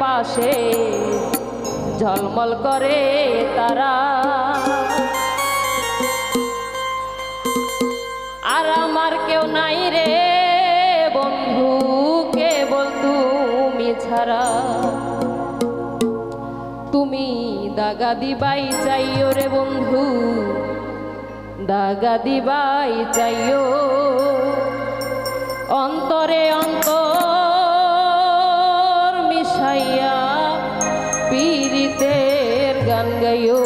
পাশে ঝলমল করে তারা। আর আমার কেউ নাই রে বন্ধু, কেবল তুমি ছাড়া। তুমি দাগা দিবাই চাইও রে বন্ধু, দাগা দিবাই চাইও। অন্তরে অন্তর रंग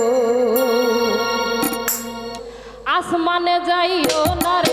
आसमान जाइयो नर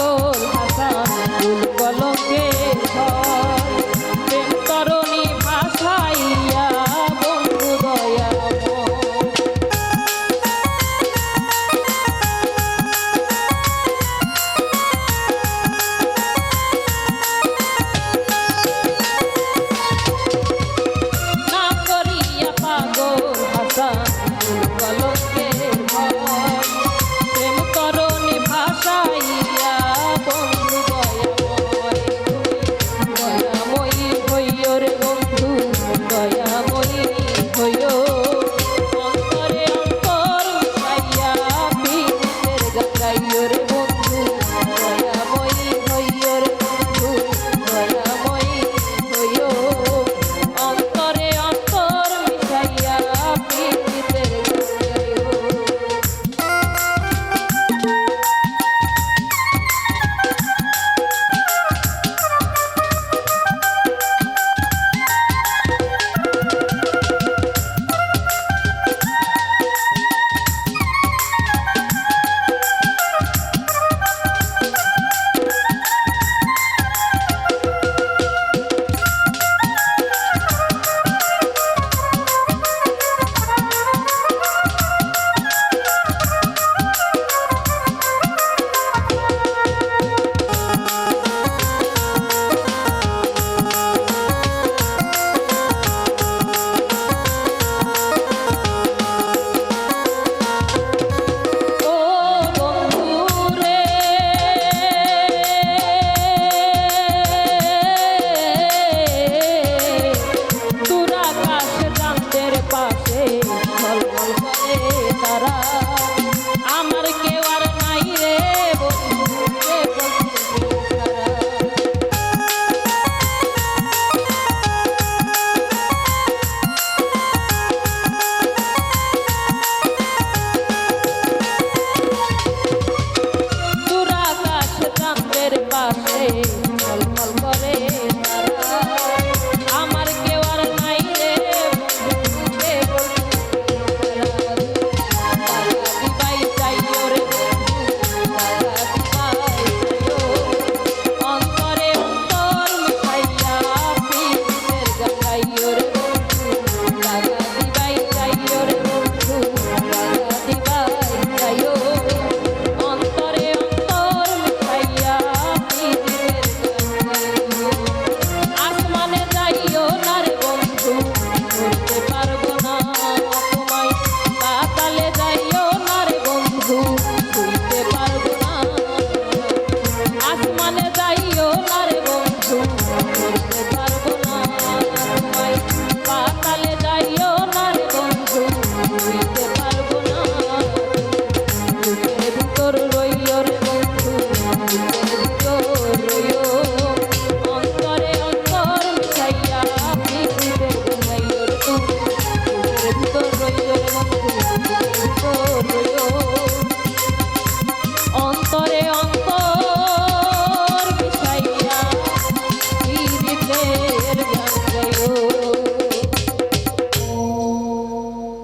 gol a